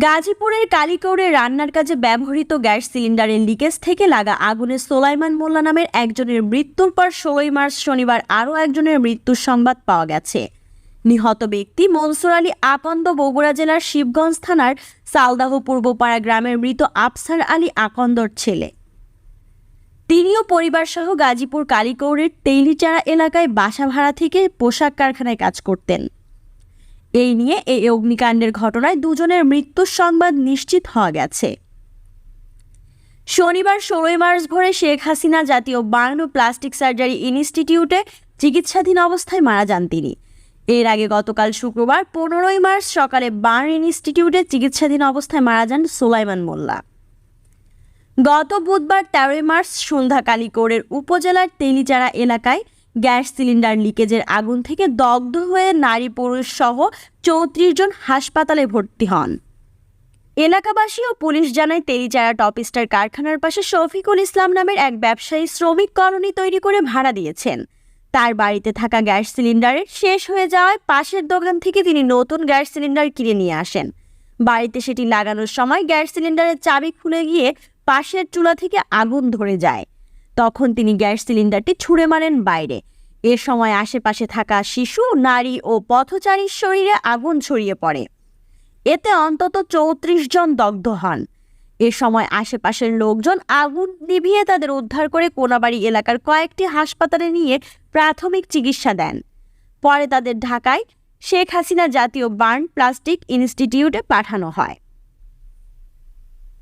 গাজীপুরের কালিকৌড়ে রান্নার কাজে ব্যবহৃত গ্যাস সিলিন্ডারের লিকেজ থেকে লাগা আগুনে সোলাইমান মোল্লা নামের একজনের মৃত্যুর পর ষোলোই মার্চ শনিবার আরও একজনের মৃত্যুর সংবাদ পাওয়া গেছে। নিহত ব্যক্তি মনসুর আলী আকন্দ বগুড়া জেলার শিবগঞ্জ থানার সালদাহ পূর্বপাড়া গ্রামের মৃত আফসার আলী আকন্দর ছেলে। তিনিও পরিবারসহ গাজীপুর কালিকৌড়ের তেইলিচাড়া এলাকায় বাসা ভাড়া থেকে পোশাক কারখানায় কাজ করতেন। এই নিয়ে এই অগ্নিকাণ্ডের ঘটনায় দুজনের মৃত্যুর সংবাদ নিশ্চিত হওয়া গেছে। শনিবার ষোলোই মার্চ ভোরে শেখ হাসিনা জাতীয় বার্ন প্লাস্টিক সার্জারি ইনস্টিটিউটে চিকিৎসাধীন অবস্থায় মারা যান তিনি। এর আগে গতকাল শুক্রবার পনেরোই মার্চ সকালে বার্ন ইনস্টিটিউটে চিকিৎসাধীন অবস্থায় মারা যান সোলাইমান মোল্লা। গত বুধবার তেরোই মার্চ সন্ধ্যা কালিকোড়ের উপজেলার তেলিচাড়া এলাকায় গ্যাস সিলিন্ডার লিকেজের আগুন থেকে দগ্ধ হয়ে নারী পুরুষ সহ চৌত্রিশ জন হাসপাতালে ভর্তি হন। এলাকাবাসী ও পুলিশ জানায়, তেলিচারা টপ স্টার কারখানার পাশে শফিকুল ইসলাম নামের এক ব্যবসায়ী শ্রমিক কলোনি তৈরি করে ভাড়া দিয়েছেন। তার বাড়িতে থাকা গ্যাস সিলিন্ডারের শেষ হয়ে যাওয়ায় পাশের দোকান থেকে তিনি নতুন গ্যাস সিলিন্ডার কিনে নিয়ে আসেন। বাড়িতে সেটি লাগানোর সময় গ্যাস সিলিন্ডারের চাবি খুলে গিয়ে পাশের চুলা থেকে আগুন ধরে যায়। তখন তিনি গ্যাস সিলিন্ডারটি ছুঁড়ে মারেন বাইরে। এ সময় আশেপাশে থাকা শিশু, নারী ও পথচারীর শরীরে আগুন ছড়িয়ে পড়ে। এতে অন্তত চৌত্রিশ জন দগ্ধ হন। এ সময় আশেপাশের লোকজন আগুন নিভিয়ে তাদের উদ্ধার করে কোনাবাড়ি এলাকার কয়েকটি হাসপাতালে নিয়ে প্রাথমিক চিকিৎসা দেন। পরে তাদের ঢাকায় শেখ হাসিনা জাতীয় বার্ন প্লাস্টিক ইনস্টিটিউটে পাঠানো হয়।